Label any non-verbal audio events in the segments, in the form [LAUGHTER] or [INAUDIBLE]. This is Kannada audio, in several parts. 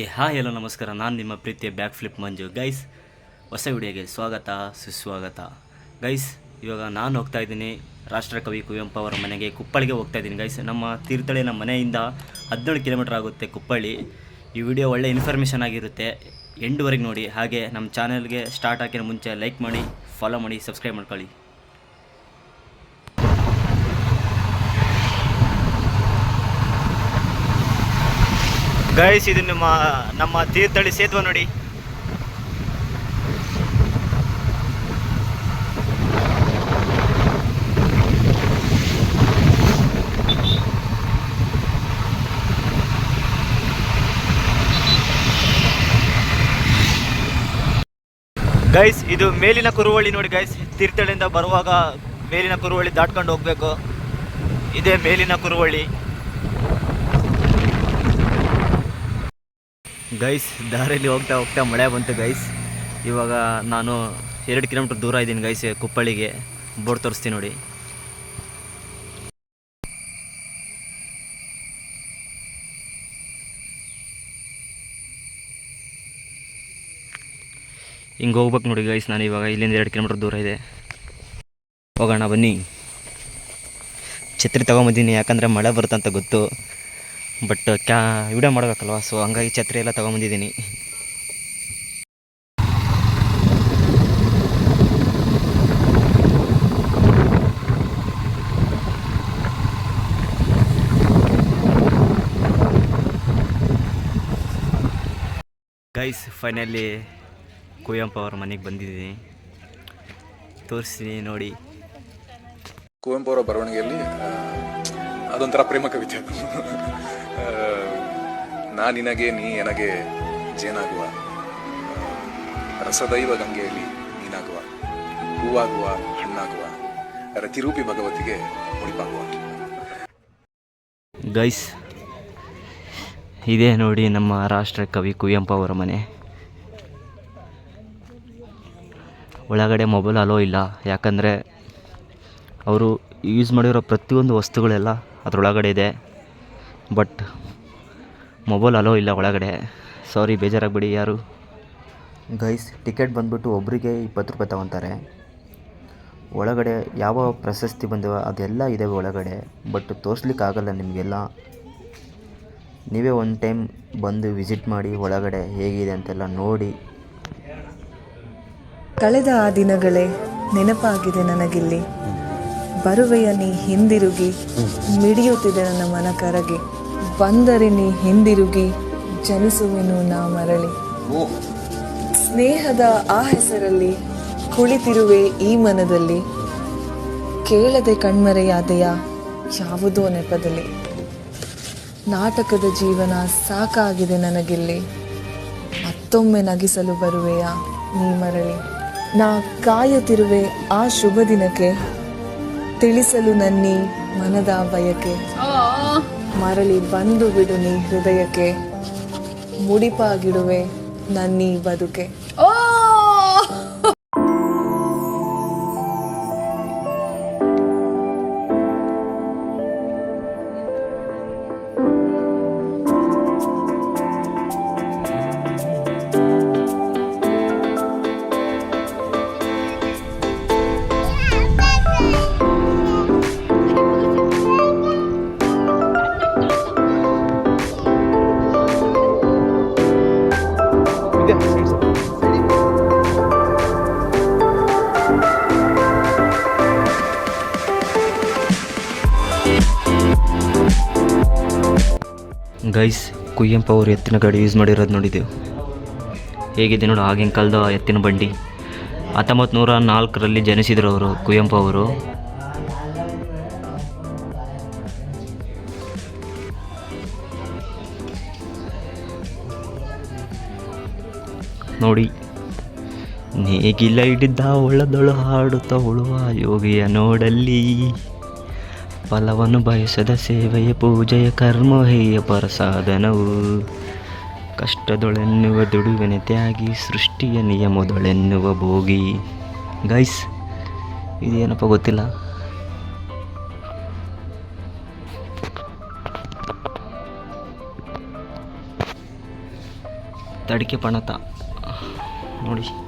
ಏ ಹಾ ಹೆಲೋ, ನಮಸ್ಕಾರ. ನಾನು ನಿಮ್ಮ ಪ್ರೀತಿಯ ಬ್ಯಾಕ್ ಫ್ಲಿಪ್ ಮಂಜು. ಗೈಸ್ ಹೊಸ ವಿಡಿಯೋಗೆ ಸ್ವಾಗತ, ಸುಸ್ವಾಗತ. ಗೈಸ್ ಇವಾಗ ನಾನು ಹೋಗ್ತಾ ಇದ್ದೀನಿ. ರಾಷ್ಟ್ರಕವಿ ಕುವೆಂಪು ಅವರ ಮನೆಗೆ ಕುಪ್ಪಳಿಗೆ ಹೋಗ್ತಾ ಇದ್ದೀನಿ. ಗೈಸ್ ನಮ್ಮ ತೀರ್ಥಹಳ್ಳಿ ನಮ್ಮ ಮನೆಯಿಂದ ಹದಿನೇಳು ಕಿಲೋಮೀಟರ್ ಆಗುತ್ತೆ ಕುಪ್ಪಳ್ಳಿ. ಈ ವಿಡಿಯೋ ಒಳ್ಳೆ ಇನ್ಫಾರ್ಮೇಷನ್ ಆಗಿರುತ್ತೆ. ಎಂಡ್ವರೆಗೆ ನೋಡಿ. ಹಾಗೆ ನಮ್ಮ ಚಾನಲ್ಗೆ ಸ್ಟಾರ್ಟ್ ಹಾಕಿನ ಮುಂಚೆ ಲೈಕ್ ಮಾಡಿ ಫಾಲೋ ಮಾಡಿ ಸಬ್ಸ್ಕ್ರೈಬ್ ಮಾಡ್ಕೊಳ್ಳಿ. ಗೈಸ್, ಇದು ನಿಮ್ಮ, ನಮ್ಮ ತೀರ್ಥಹಳ್ಳಿ ಸೇತುವೆ ನೋಡಿ. ಗೈಸ್, ಇದು ಮೇಲಿನ ಕುರುವಳ್ಳಿ ನೋಡಿ ಗೈಸ್. ತೀರ್ಥಹಳ್ಳಿಯಿಂದ ಬರುವಾಗ ಮೇಲಿನ ಕುರುವಳ್ಳಿ ದಾಟ್ಕೊಂಡು ಹೋಗ್ಬೇಕು. ಇದೇ ಮೇಲಿನ ಕುರುವಳ್ಳಿ. ಗೈಸ್ ದಾರಿಯಲ್ಲಿ ಹೋಗ್ತಾ ಹೋಗ್ತಾ ಮಳೆ ಬಂತು ಗೈಸ್ ಇವಾಗ ನಾನು ಎರಡು ಕಿಲೋಮೀಟ್ರ್ ದೂರ ಇದ್ದೀನಿ ಗೈಸ್ ಕುಪ್ಪಳ್ಳಿಗೆ ಬೋರ್ಡ್ ತೋರಿಸ್ತೀನಿ ನೋಡಿ. ಹಿಂಗೆ ಹೋಗ್ಬೇಕು ನೋಡಿ ಗೈಸ್ ನಾನು ಇವಾಗ ಇಲ್ಲಿಂದ ಎರಡು ಕಿಲೋಮೀಟ್ರ್ ದೂರ ಇದೆ. ಹೋಗೋಣ ಬನ್ನಿ. ಛತ್ರಿ ತೊಗೊಂಬಂದಿನಿ, ಯಾಕಂದರೆ ಮಳೆ ಬರುತ್ತಂತ ಗೊತ್ತು. ಬಟ್ ಕ್ಯಾ ವಿಡಿಯೋ ಮಾಡಬೇಕಲ್ವ? ಸೊ ಹಂಗಾಗಿ ಛತ್ರಿ ಎಲ್ಲ ತೊಗೊಂಬಂದಿದ್ದೀನಿ. ಗೈಸ್ ಫೈನಲಿ ಕುವೆಂಪು ಅವ್ರ ಮನೆಗೆ ಬಂದಿದ್ದೀನಿ. ತೋರಿಸ್ತೀನಿ ನೋಡಿ. ಕುವೆಂಪು ಅವರ ಬರವಣಿಗೆಯಲ್ಲಿ ಅದೊಂಥರ ಪ್ರೇಮ ಕವಿತೆ [LAUGHS] ನಾ ನಿನಗೆ, ನೀ ನನಗೆ ಜೇನಾಗುವ. ರಸದೈವ ಗಂಗೆಯಲ್ಲಿ ನೀನಾಗುವ, ಹೂವಾಗುವ, ಹಣ್ಣಾಗುವ, ರತಿರೂಪಿ ಭಗವತಿಗೆ ಮುಡಿಪಾಗುವ. ಗೈಸ್, ಇದೇ ನೋಡಿ ನಮ್ಮ ರಾಷ್ಟ್ರ ಕವಿ ಕುವೆಂಪು ಅವರ ಮನೆ. ಒಳಗಡೆ ಮೊಬೈಲ್ ಅಲೋ ಇಲ್ಲ, ಯಾಕಂದರೆ ಅವರು ಯೂಸ್ ಮಾಡಿರೋ ಪ್ರತಿಯೊಂದು ವಸ್ತುಗಳೆಲ್ಲ ಅದರೊಳಗಡೆ ಇದೆ. ಬಟ್ ಮೊಬೈಲ್ ಅಲೋ ಇಲ್ಲ ಒಳಗಡೆ. ಸಾರಿ ಬೇಜಾರಾಗಬೇಡಿ ಯಾರು. ಗೈಸ್ ಟಿಕೆಟ್ ಬಂದ್ಬಿಟ್ಟು ಒಬ್ಬರಿಗೆ ಇಪ್ಪತ್ತು ರೂಪಾಯಿ ತಗೊತಾರೆ. ಒಳಗಡೆ ಯಾವ ಪ್ರಶಸ್ತಿ ಬಂದಿವ ಅದೆಲ್ಲ ಇದೆ ಒಳಗಡೆ. ಬಟ್ ತೋರಿಸ್ಲಿಕ್ಕಾಗಲ್ಲ ನಿಮಗೆಲ್ಲ. ನೀವೇ ಒಂದು ಟೈಮ್ ಬಂದು ವಿಸಿಟ್ ಮಾಡಿ ಒಳಗಡೆ ಹೇಗಿದೆ ಅಂತೆಲ್ಲ ನೋಡಿ. ಕಳೆದ ಆ ದಿನಗಳೇ ನೆನಪಾಗಿದೆ ನನಗಿಲ್ಲಿ. ಬರುವೆಯ ನೀ ಹಿಂದಿರುಗಿ ಮಿಡಿಯುತ್ತಿದೆ ನನ್ನ ಮನ ಕರಗಿ ಬಂದರೆ ನೀ ಹಿಂದಿರುಗಿ ಜನಿಸುವೆನು ನಾ ಮರಳಿ. ಸ್ನೇಹದ ಆ ಹೆಸರಲ್ಲಿ ಕುಳಿತಿರುವೆ ಈ ಮನದಲ್ಲಿ. ಕೇಳದೆ ಕಣ್ಮರೆಯಾದೆಯ ಯಾವುದೋ ನೆಪದಲ್ಲಿ. ನಾಟಕದ ಜೀವನ ಸಾಕಾಗಿದೆ ನನಗಿಲ್ಲಿ. ಮತ್ತೊಮ್ಮೆ ನಗಿಸಲು ಬರುವೆಯ ನೀ ಮರಳಿ. ನಾ ಕಾಯುತ್ತಿರುವೆ ಆ ಶುಭ ದಿನಕ್ಕೆ ತಿಳಿಸಲು ನನ್ನಿ ಮನದ ಬಯಕೆ ಮರಳಿ ಬಂದು ಬಿಡು ನೀ ಹೃದಯಕ್ಕೆ. ಮುಡಿಪಾಗಿಡುವೆ ನನ್ನಿ ಬದುಕೆ. ಗೈಸ್ ಕುಯ್ಯಂಪ ಅವರು ಎತ್ತಿನ ಗಾಡಿ ಯೂಸ್ ಮಾಡಿರೋದು ನೋಡಿದ್ದೆವು ಹೇಗಿದೆ ನೋಡು, ಆಗಿನ ಕಾಲದ ಎತ್ತಿನ ಬಂಡಿ. ಹತ್ತೊಂಬತ್ತು ನೂರ ನಾಲ್ಕರಲ್ಲಿ ಜನಿಸಿದರು ಅವರು ಕುವೆಂಪು ಅವರು ನೋಡಿ, ನೇಗಿಲ ಹಿಡಿದ ಒಳದೊಳು ಹಾಡುತ್ತ ಉಳುವ ಯೋಗಿಯ ನೋಡಲ್ಲಿ. ಫಲವನ್ನು ಬಯಸದ ಸೇವೆಯ ಪೂಜೆಯ ಕರ್ಮ, ಹೇಯ ಪರಸಾಧನವು. ಕಷ್ಟದೊಳೆನ್ನುವ ದುಡುವಿನ ತ್ಯಾಗಿ, ಸೃಷ್ಟಿಯ ನಿಯಮದೊಳೆನ್ನುವ ಭೋಗಿ. ಗೈಸ್ ಇದೇನಪ್ಪ ಗೊತ್ತಿಲ್ಲ? ತಡಿಕೆ ಪಣತ. ನೋಡಿ.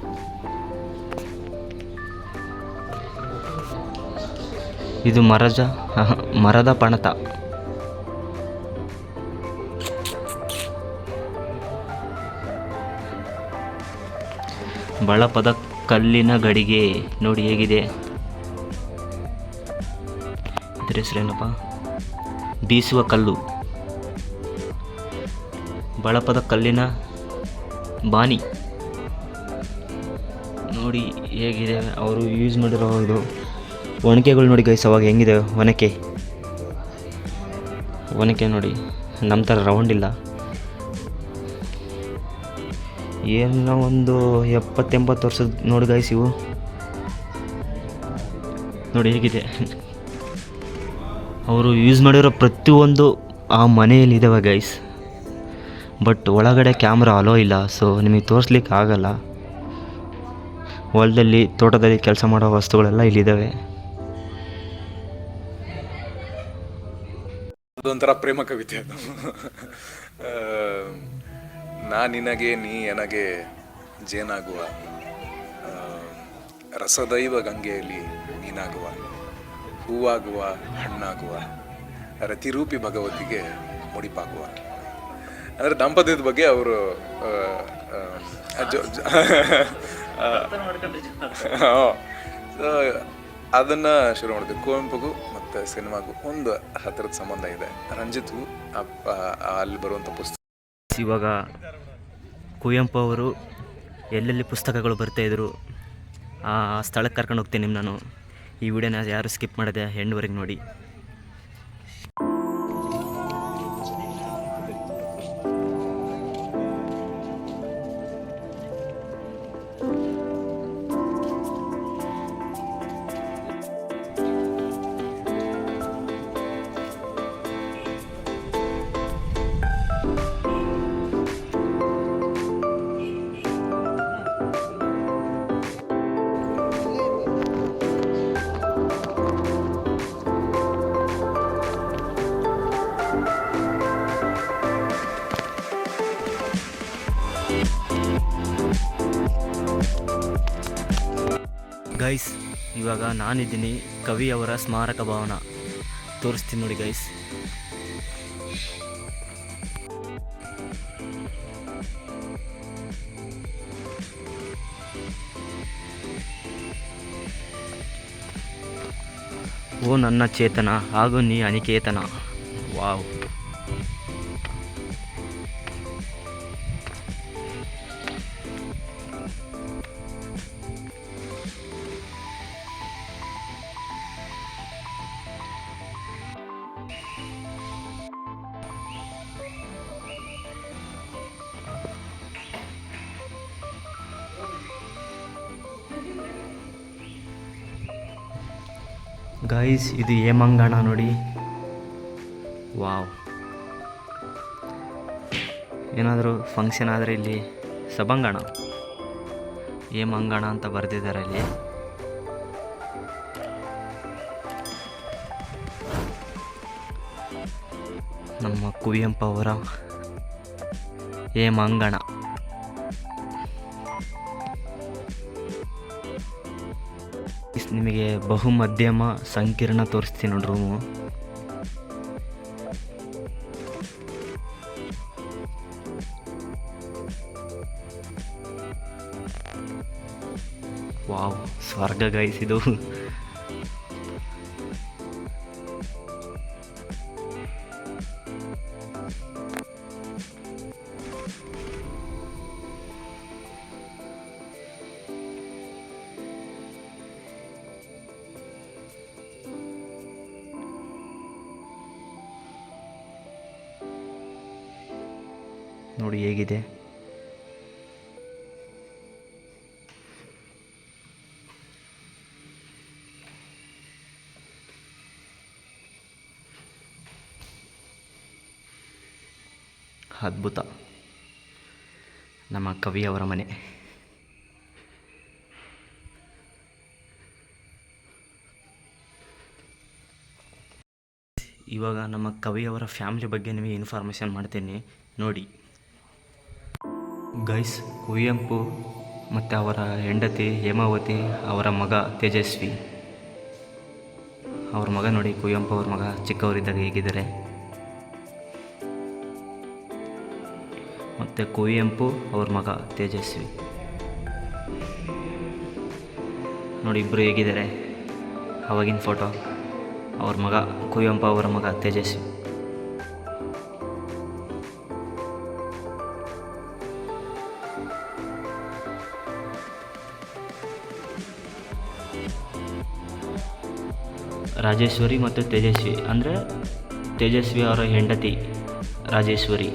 ಇದು ಮರಜ ಮರದ ಪಣತ. ಬಳಪದ ಕಲ್ಲಿನ ಗಡಿಗೆ ನೋಡಿ ಹೇಗಿದೆ. ಇದ್ರ ಹೆಸರೇನಪ್ಪ? ಬೀಸುವ ಕಲ್ಲು. ಬಳಪದ ಕಲ್ಲಿನ ಬಾನಿ. ನೋಡಿ ಹೇಗಿದೆ, ಅವರು ಯೂಸ್ ಮಾಡಿರೋ ಇದು. ಒನಕೆಗಳು ನೋಡಿ ಗೈಸ್ ಅವಾಗ ಹೆಂಗಿದೆ? ಒನಕೆ. ಒನಕೆ ನೋಡಿ ನಮ್ಮ ಥರ ರೌಂಡ್ ಇಲ್ಲ. ಏನೋ ಒಂದು ಎಪ್ಪತ್ತೆಂಬತ್ತು ವರ್ಷದ ನೋಡಿ ಗೈಸ್ ಇವು. ನೋಡಿ ಹೇಗಿದೆ. ಅವರು ಯೂಸ್ ಮಾಡಿರೋ ಪ್ರತಿಯೊಂದು ಆ ಮನೆಯಲ್ಲಿ ಇದಾವೆ ಗೈಸ್ ಬಟ್ ಒಳಗಡೆ ಕ್ಯಾಮ್ರಾ ಅಲೋ ಇಲ್ಲ ಸೊ ನಿಮಗೆ ತೋರಿಸ್ಲಿಕ್ಕೆ ಆಗಲ್ಲ. ಹೊಲದಲ್ಲಿ, ತೋಟದಲ್ಲಿ ಕೆಲಸ ಮಾಡೋ ವಸ್ತುಗಳೆಲ್ಲ ಇಲ್ಲಿದ್ದಾವೆ ಅದೊಂಥರ ಪ್ರೇಮ ಕವಿತೆ ಅದು ನಾ ನಿನಗೆ ನೀ ನನಗೆ ಜೇನಾಗುವ ರಸದೈವ ಗಂಗೆಯಲ್ಲಿ ನೀನಾಗುವ ಹೂವಾಗುವ ಹಣ್ಣಾಗುವ ರತಿರೂಪಿ ಭಗವತಿಗೆ ಮುಡಿಪಾಗುವ ಅಂದರೆ ದಾಂಪತ್ಯದ ಬಗ್ಗೆ ಅವರು ಅದನ್ನ ಶುರು ಮಾಡಿದ್ವಿ ಕುವೆಂಪುಗೂ ಮತ್ತು ಸಿನಿಮಾಗೂ ಒಂದು ಹತ್ತಿರದ ಸಂಬಂಧ ಇದೆ. ರಂಜಿತ್ ಅಪ್ಪ ಅಲ್ಲಿ ಬರುವಂಥ ಪುಸ್ತಕ ಇವಾಗ ಕುವೆಂಪು ಅವರು ಎಲ್ಲೆಲ್ಲಿ ಪುಸ್ತಕಗಳು ಬರ್ತಾಯಿದ್ರು ಆ ಸ್ಥಳಕ್ಕೆ ಕರ್ಕೊಂಡು ಹೋಗ್ತೀನಿ ನಾನು. ಈ ವಿಡಿಯೋನ ಯಾರು ಸ್ಕಿಪ್ ಮಾಡಿದೆ ಹೆಣ್ಣುವರೆಗೆ ನೋಡಿ. ಇವಾಗ ನಾನಿದ್ದೀನಿ ಕವಿಯವರ ಸ್ಮಾರಕ ಭವನ. ತೋರಿಸ್ತೀನಿ ನೋಡಿ ಗೈಸ್ ಓ ನನ್ನ ಚೇತನ ಹಾಗೂ ನೀ ಅನಿಕೇತನ. ವಾವ್. ಗೈಸ್ ಇದು ಹೇಮಂಗಣ ನೋಡಿ. ವಾವ್ ಏನಾದರೂ ಫಂಕ್ಷನ್ ಆದರೆ ಇಲ್ಲಿ ಸಭಾಂಗಣ. ಹೇಮಂಗಣ ಅಂತ ಬರೆದಿದ್ದಾರೆ ಇಲ್ಲಿ ನಮ್ಮ ಕುವೆಂಪು ಅವರ ಹೇಮಂಗಣ ನಿಮಗೆ ಬಹು ಮಧ್ಯಮ ಸಂಕೀರ್ಣ ತೋರಿಸ್ತೀನಿ ನೋಡಿ ರೂಮು ವಾವ್ ಸ್ವರ್ಗ ಗಾಯಿಸಿದು ನೋಡಿ ಹೇಗಿದೆ. ಅದ್ಭುತ. ನಮ್ಮ ಕವಿಯವರ ಮನೆ. ಇವಾಗ ನಮ್ಮ ಕವಿಯವರ ಫ್ಯಾಮಿಲಿ ಬಗ್ಗೆ ನಿಮಗೆ ಇನ್ಫಾರ್ಮೇಷನ್ ಮಾಡ್ತೀನಿ. ನೋಡಿ. ಗೈಸ್, ಕುವೆಂಪು ಮತ್ತು ಅವರ ಹೆಂಡತಿ ಹೇಮಾವತಿ, ಅವರ ಮಗ ತೇಜಸ್ವಿ. ಅವ್ರ ಮಗ ನೋಡಿ ಕುವೆಂಪು ಅವ್ರ ಮಗ ಚಿಕ್ಕವರಿದ್ದಾಗ ಹೇಗಿದ್ದಾರೆ. ಮತ್ತು ಕುವೆಂಪು ಅವ್ರ ಮಗ ತೇಜಸ್ವಿ. ನೋಡಿ ಇಬ್ಬರು ಹೇಗಿದ್ದಾರೆ. ಅವಾಗಿನ ಫೋಟೋ ಅವ್ರ ಮಗ ಕುವೆಂಪು ಅವರ ಮಗ ತೇಜಸ್ವಿ. ರಾಜೇಶ್ವರಿ ಮತ್ತು ತೇಜಸ್ವಿ, ಅಂದರೆ ತೇಜಸ್ವಿ ಅವರ ಹೆಂಡತಿ ರಾಜೇಶ್ವರಿ.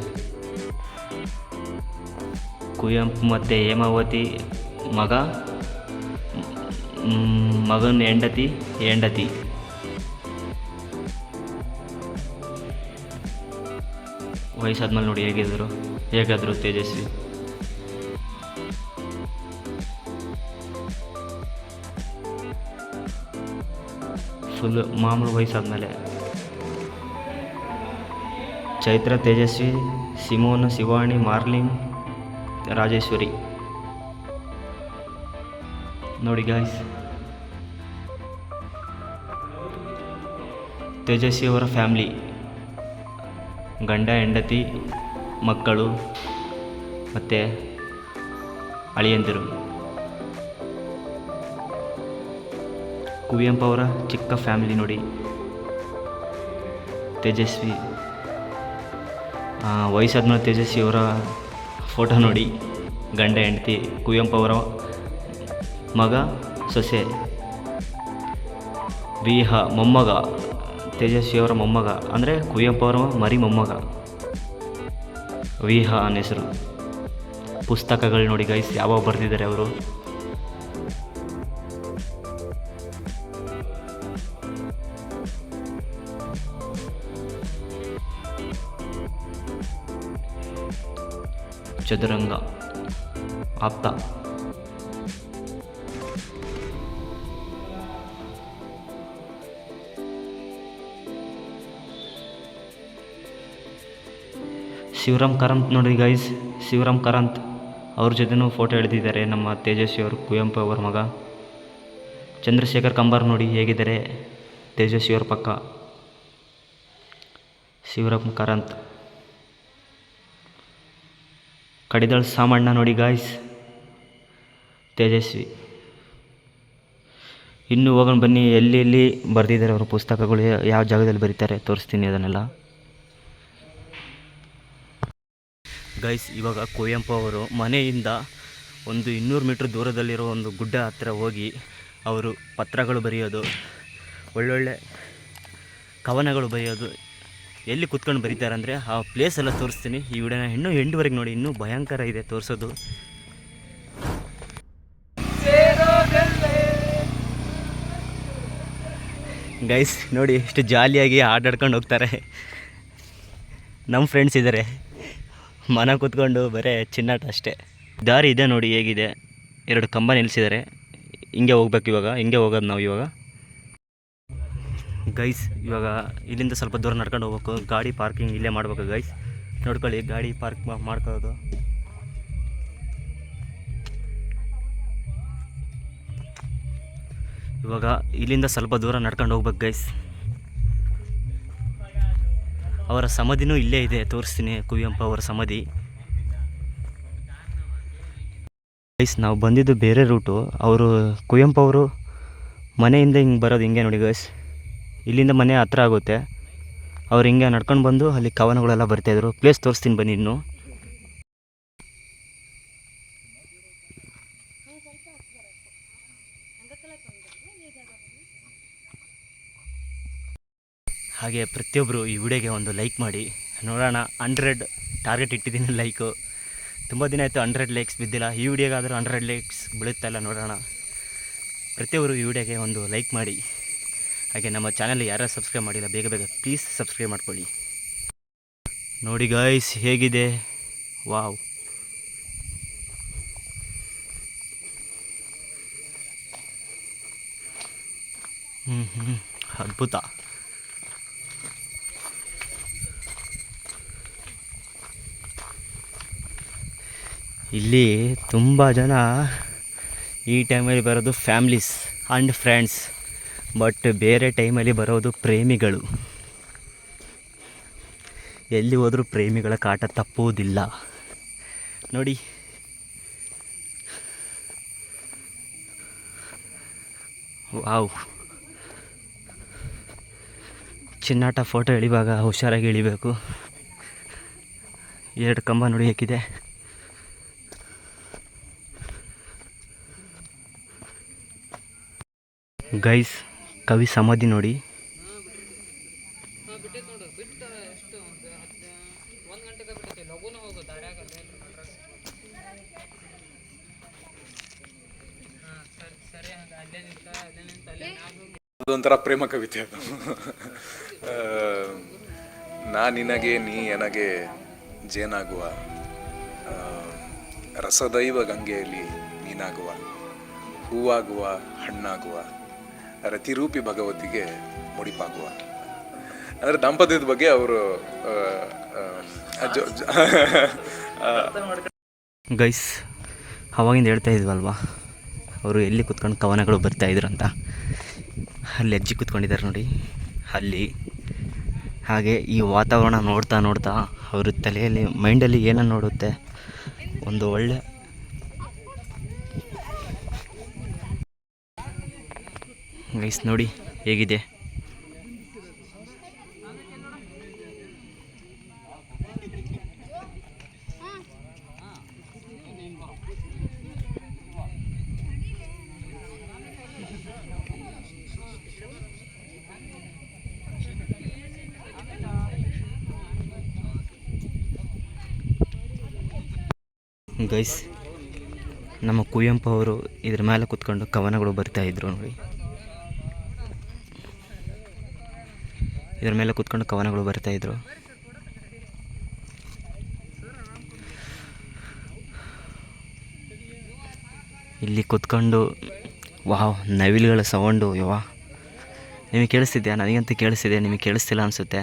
ಕುವೆಂಪು ಮತ್ತು ಹೇಮಾವತಿ ಮಗ ಮಗನ ಹೆಂಡತಿ ಹೆಂಡತಿ. ವಯಸ್ಸಾದ್ಮೇಲೆ ನೋಡಿ ಹೇಗಿದ್ರು, ಹೇಗಾದರು ತೇಜಸ್ವಿ. ಫುಲ್ ಮಾಮೂಲು ವಯಸ್ಸಾದಮೇಲೆ ಚೈತ್ರ, ತೇಜಸ್ವಿ, ಸಿಮೋನ್, ಶಿವಾಣಿ, ಮಾರ್ಲಿನ್, ರಾಜೇಶ್ವರಿ. ನೋಡಿ ಗಾಯ್ಸ್ ತೇಜಸ್ವಿ ಅವರ ಫ್ಯಾಮ್ಲಿ. ಗಂಡ, ಹೆಂಡತಿ, ಮಕ್ಕಳು, ಮತ್ತು ಅಳಿಯಂದಿರು. ಕುವೆಂಪು ಅವರ ಚಿಕ್ಕ ಫ್ಯಾಮಿಲಿ ನೋಡಿ. ತೇಜಸ್ವಿ ವಯಸ್ಸಾದ್ಮೇಲೆ ತೇಜಸ್ವಿ ಅವರ ಫೋಟೋ ನೋಡಿ. ಗಂಡ, ಹೆಂಡತಿ, ಕುವೆಂಪು ಅವರ ಮಗ, ಸೊಸೆ, ವಿಹ, ಮೊಮ್ಮಗ, ತೇಜಸ್ವಿ ಅವರ ಮೊಮ್ಮಗ, ಅಂದರೆ ಕುವೆಂಪು ಅವರ ಮರಿ ಮೊಮ್ಮಗ. ವಿಹ ಅನ್ನ ಹೆಸರು. ಪುಸ್ತಕಗಳು ನೋಡಿ ಗೈಸ್ ಯಾವಾಗ ಬರೆದಿದ್ದಾರೆ ಅವರು? ಚದುರಂಗ ಆಪ್ತ. ಶಿವರಾಮ್ ಕರಂತ್ ನೋಡಿ ಗೈಸ್ ಶಿವರಾಮ್ ಕರಂತ್ ಅವ್ರ ಜೊತೆನೂ ಫೋಟೋ ಎಳೆದಿದ್ದಾರೆ ನಮ್ಮ ತೇಜಸ್ವಿ ಅವರು, ಕುವೆಂಪು ಅವರ ಮಗ. ಚಂದ್ರಶೇಖರ್ ಕಂಬಾರ್ ನೋಡಿ ಹೇಗಿದ್ದಾರೆ ತೇಜಸ್ವಿ ಅವ್ರ ಪಕ್ಕ. ಶಿವರಾಮ್ ಕಾರಂತ್. ಕಡಿದಳ್ ಸಾಮಣ್ಣ ನೋಡಿ ಗಾಯ್ಸ್ ತೇಜಸ್ವಿ. ಇನ್ನು ಹೋಗೋಣ ಬನ್ನಿ, ಎಲ್ಲಿ ಎಲ್ಲಿ ಬರೆದಿದ್ದಾರೆ ಅವರ ಪುಸ್ತಕಗಳು ಯಾವ ಜಾಗದಲ್ಲಿ ಬರೀತಾರೆ ತೋರಿಸ್ತೀನಿ ಅದನ್ನೆಲ್ಲ. ಗೈಸ್ ಇವಾಗ ಕುವೆಂಪು ಅವರು ಮನೆಯಿಂದ ಒಂದು ಇನ್ನೂರು ಮೀಟ್ರ್ ದೂರದಲ್ಲಿರೋ ಒಂದು ಗುಡ್ಡ ಹತ್ತಿರ ಹೋಗಿ ಅವರು ಪತ್ರಗಳು ಬರೆಯೋದು, ಒಳ್ಳೊಳ್ಳೆ ಕವನಗಳು ಬರೆಯೋದು ಎಲ್ಲಿ ಕುತ್ಕೊಂಡು ಬರೀತಾರೆ ಅಂದರೆ ಆ ಪ್ಲೇಸ್ ಎಲ್ಲ ತೋರಿಸ್ತೀನಿ. ಈ ವಿಡಿಯೋನ ಹೆಣ್ಣು ಎಂಡುವರೆಗೆ ನೋಡಿ, ಇನ್ನೂ ಭಯಂಕರ ಇದೆ ತೋರಿಸೋದು. ಗೈಸ್ ನೋಡಿ, ಎಷ್ಟು ಜಾಲಿಯಾಗಿ ಆಟಾಡ್ಕೊಂಡು ಹೋಗ್ತಾರೆ. ನಮ್ಮ ಫ್ರೆಂಡ್ಸ್ ಇದ್ದಾರೆ ಮನ ಕೂತ್ಕೊಂಡು ಬರೀ ಚಿನ್ನಾಟ ಅಷ್ಟೇ. ದಾರಿ ಇದೆ ನೋಡಿ, ಹೇಗಿದೆ. ಎರಡು ಕಂಬ ನಿಲ್ಲಿಸಿದ್ದಾರೆ ಹಿಂಗೆ ಹೋಗ್ಬೇಕು ಇವಾಗ, ಹಿಂಗೆ ಹೋಗೋದು ನಾವು ಇವಾಗ. ಗೈಸ್ ಇವಾಗ ಇಲ್ಲಿಂದ ಸ್ವಲ್ಪ ದೂರ ನಡ್ಕೊಂಡು ಹೋಗ್ಬೇಕು. ಗಾಡಿ ಪಾರ್ಕಿಂಗ್ ಇಲ್ಲೇ ಮಾಡ್ಬೇಕು ಗೈಸ್ ನೋಡ್ಕೊಳ್ಳಿ, ಗಾಡಿ ಪಾರ್ಕ್ ಮಾಡ್ಕೊಳ್ಳೋದು. ಇವಾಗ ಇಲ್ಲಿಂದ ಸ್ವಲ್ಪ ದೂರ ನಡ್ಕೊಂಡು ಹೋಗ್ಬೇಕು ಗೈಸ್ ಅವರ ಸಮಾಧಿನೂ ಇಲ್ಲೇ ಇದೆ, ತೋರಿಸ್ತೀನಿ ಕುವೆಂಪು ಅವರ ಸಮಾಧಿ. ಗೈಸ್ ನಾವು ಬಂದಿದ್ದು ಬೇರೆ ರೂಟು ಅವರು ಕುವೆಂಪು ಅವರು ಮನೆಯಿಂದ ಹಿಂಗೆ ಬರೋದು ಹಿಂಗೆ ನೋಡಿ ಗೈಸ್ ಇಲ್ಲಿಂದ ಮನೆ ಹತ್ರ ಆಗುತ್ತೆ. ಅವ್ರು ಹಿಂಗೆ ನಡ್ಕೊಂಡು ಬಂದು ಅಲ್ಲಿ ಕವನಗಳೆಲ್ಲ ಬರ್ತಾಯಿದ್ರು ಪ್ಲೇಸ್ ತೋರಿಸ್ತೀನಿ ಬನ್ನಿ ಇನ್ನು. ಹಾಗೆ ಪ್ರತಿಯೊಬ್ಬರು ಈ ವಿಡಿಯೋಗೆ ಒಂದು ಲೈಕ್ ಮಾಡಿ. ನೋಡೋಣ ಹಂಡ್ರೆಡ್ ಟಾರ್ಗೆಟ್ ಇಟ್ಟಿದ್ದೀನಿ ಲೈಕು ತುಂಬ ದಿನ ಆಯಿತು ಹಂಡ್ರೆಡ್ ಲೈಕ್ಸ್ ಬಿದ್ದಿಲ್ಲ. ಈ ವಿಡಿಯೋಗಾದರೂ ಹಂಡ್ರೆಡ್ ಲೈಕ್ಸ್ ಬೀಳುತ್ತಲ್ಲ ನೋಡೋಣ. ಪ್ರತಿಯೊಬ್ಬರು ಈ ವಿಡಿಯೋಗೆ ಒಂದು ಲೈಕ್ ಮಾಡಿ. ಹಾಗೆ ನಮ್ಮ ಚಾನಲ್ ಯಾರು ಸಬ್ಸ್ಕ್ರೈಬ್ ಮಾಡಿಲ್ಲ, ಬೇಗ ಬೇಗ ಪ್ಲೀಸ್ ಸಬ್ಸ್ಕ್ರೈಬ್ ಮಾಡ್ಕೊಳ್ಳಿ. ನೋಡಿ ಗಾಯ್ಸ್ ಹೇಗಿದೆ? ವಾವ್ ಹ್ಞೂ ಹ್ಞೂ ಅದ್ಭುತ. ಇಲ್ಲಿ ತುಂಬ ಜನ ಈ ಟೈಮಲ್ಲಿ ಬರೋದು ಫ್ಯಾಮ್ಲೀಸ್ ಆ್ಯಂಡ್ ಫ್ರೆಂಡ್ಸ್ ಬಟ್ ಬೇರೆ ಟೈಮಲ್ಲಿ ಬರೋದು ಪ್ರೇಮಿಗಳು. ಎಲ್ಲಿ ಹೋದರೂ ಪ್ರೇಮಿಗಳ ಕಾಟ ತಪ್ಪುವುದಿಲ್ಲ. ನೋಡಿ. ವಾವ್. ಚಿನ್ನಾಟ ಫೋಟೋ ಎಳಿವಾಗ ಹುಷಾರಾಗಿ ಎಳಿಬೇಕು. ಎರಡು ಕಂಬ ನೋಡಿ ಹಾಕಿದೆ ಗೈಸ್ ಕವಿ ಸಮಾಧಿ ನೋಡಿ. ಅದೊಂಥರ ಪ್ರೇಮ ಕವಿತೆ ಅದು. ನಾ ನಿನಗೆ, ನೀ ನನಗೆ ಜೇನಾಗುವ. ರಸದೈವ ಗಂಗೆಯಲ್ಲಿ ನೀನಾಗುವ. ಹೂವಾಗುವ, ಹಣ್ಣಾಗುವ. ರತಿರೂಪಿ ಭಗವತಿಗೆ ಮುಡಿಪಾಗುವ. ಅಂದರೆ ದಾಂಪತ್ಯದ ಬಗ್ಗೆ ಅವರು ಗೈಸ್, ಅವಾಗಿಂದ ಹೇಳ್ತಾ ಇದ್ವಲ್ವಾ? ಅವರು ಎಲ್ಲಿ ಕುತ್ಕೊಂಡು ಕವನಗಳು ಬರ್ತಾ ಇದ್ರು ಅಂತ. ಅಲ್ಲಿ ಅಜ್ಜಿ ಕುತ್ಕೊಂಡಿದ್ದಾರೆ ನೋಡಿ. ಅಲ್ಲಿ. ಹಾಗೆ ಈ ವಾತಾವರಣ ನೋಡ್ತಾ ನೋಡ್ತಾ ಅವ್ರ ತಲೆಯಲ್ಲಿ ಮೈಂಡಲ್ಲಿ ಏನನ್ನು ನೋಡುತ್ತೆ? ಒಂದು ಒಳ್ಳೆ ಗೈಸ್ ನೋಡಿ ಹೇಗಿದೆ. ಗೈಸ್ ನಮ್ಮ ಕುವೆಂಪು ಅವರು ಇದ್ರ ಮೇಲೆ ಕುತ್ಕೊಂಡು ಕವನಗಳು ಬರ್ತಾ ಇದ್ರು ನೋಡಿ. ಇದ್ರ ಮೇಲೆ ಕುತ್ಕೊಂಡು ಕವನಗಳು ಬರ್ತಾ ಇದ್ರು. ಇಲ್ಲಿ ಕುತ್ಕೊಂಡು, ವಾವ್, ನವಿಲುಗಳ ಸೌಂಡು, ಯವ್ವ. ನಿಮಗೆ ಕೇಳಿಸ್ತಿದ್ಯಾ? ನನಗಂತೂ ಕೇಳಿಸ್ತಿದೆ, ನಿಮಗೆ ಕೇಳಿಸ್ತಿಲ್ಲ ಅನಿಸುತ್ತೆ.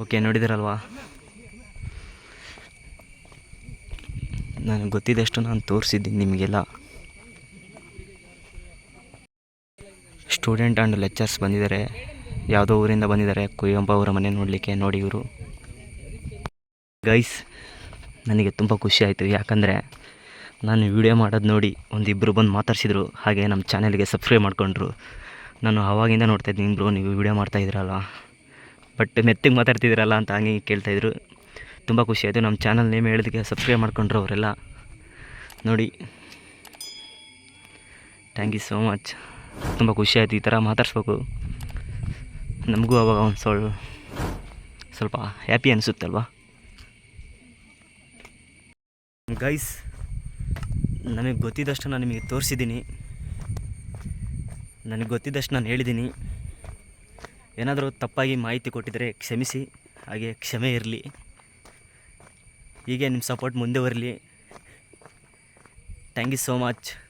ಓಕೆ, ನೋಡಿದಿರಲ್ವಾ? ನನಗೆ ಗೊತ್ತಿದ್ದಷ್ಟು ನಾನು ತೋರಿಸಿದ್ದೀನಿ ನಿಮಗೆಲ್ಲ. ಸ್ಟೂಡೆಂಟ್ ಆ್ಯಂಡ್ ಲೆಕ್ಚರ್ಸ್ ಬಂದಿದ್ದಾರೆ. ಯಾವುದೋ ಊರಿಂದ ಬಂದಿದ್ದಾರೆ. ಕುಯ್ಯಂಪ ಅವರ ಮನೆ ನೋಡಲಿಕ್ಕೆ ನೋಡಿ ಇವರು. ಗೈಸ್ ನನಗೆ ತುಂಬ ಖುಷಿ ಆಯಿತು. ಯಾಕಂದರೆ ನಾನು ವಿಡಿಯೋ ಮಾಡೋದು ನೋಡಿ ಒಂದಿಬ್ಬರು ಬಂದು ಮಾತಾಡ್ಸಿದ್ರು. ಹಾಗೆ ನಮ್ಮ ಚಾನಲ್ಗೆ ಸಬ್ಸ್ಕ್ರೈಬ್ ಮಾಡ್ಕೊಂಡ್ರು. ನಾನು ಆವಾಗಿಂದ ನೋಡ್ತಾಯಿದ್ದೀನಿ ಬ್ರೋ, ನೀವು ವಿಡಿಯೋ ಮಾಡ್ತಾಯಿದ್ದೀರಲ್ಲ ಬಟ್ ಮೆತ್ತಿಗೆ ಮಾತಾಡ್ತಿದ್ದೀರಲ್ಲ ಅಂತ ಹಂಗೆ ಹಿಂಗೆ ಕೇಳ್ತಾಯಿದ್ರು ತುಂಬ ಖುಷಿ ಆಯಿತು. ನಮ್ಮ ಚಾನಲ್ ನೇಮ್ ಹೇಳಿದಕ್ಕೆ ಸಬ್ಸ್ಕ್ರೈಬ್ ಮಾಡ್ಕೊಂಡ್ರು ಅವರೆಲ್ಲ ನೋಡಿ. ಥ್ಯಾಂಕ್ ಯು ಸೋ ಮಚ್ ತುಂಬ ಖುಷಿ ಆಯಿತು ಈ ಥರ ಮಾತಾಡ್ಸ್ಬೇಕು. ನಮಗೂ ಅವಾಗ ಒಂದು ಸ್ವಲ್ಪ ಸ್ವಲ್ಪ ಹ್ಯಾಪಿ ಅನಿಸುತ್ತಲ್ವಾ? ಗೈಸ್ ನನಗೆ ಗೊತ್ತಿದ್ದಷ್ಟು ನಾನು ನಿಮಗೆ ತೋರಿಸಿದ್ದೀನಿ. ನನಗೆ ಗೊತ್ತಿದ್ದಷ್ಟು ನಾನು ಹೇಳಿದ್ದೀನಿ. ಏನಾದರೂ ತಪ್ಪಾಗಿ ಮಾಹಿತಿ ಕೊಟ್ಟಿದ್ದರೆ ಕ್ಷಮಿಸಿ, ಹಾಗೆ ಕ್ಷಮೆ ಇರಲಿ. ಹೀಗೆ ನಿಮ್ಮ ಸಪೋರ್ಟ್ ಮುಂದೆ ಬರಲಿ. Thank you so much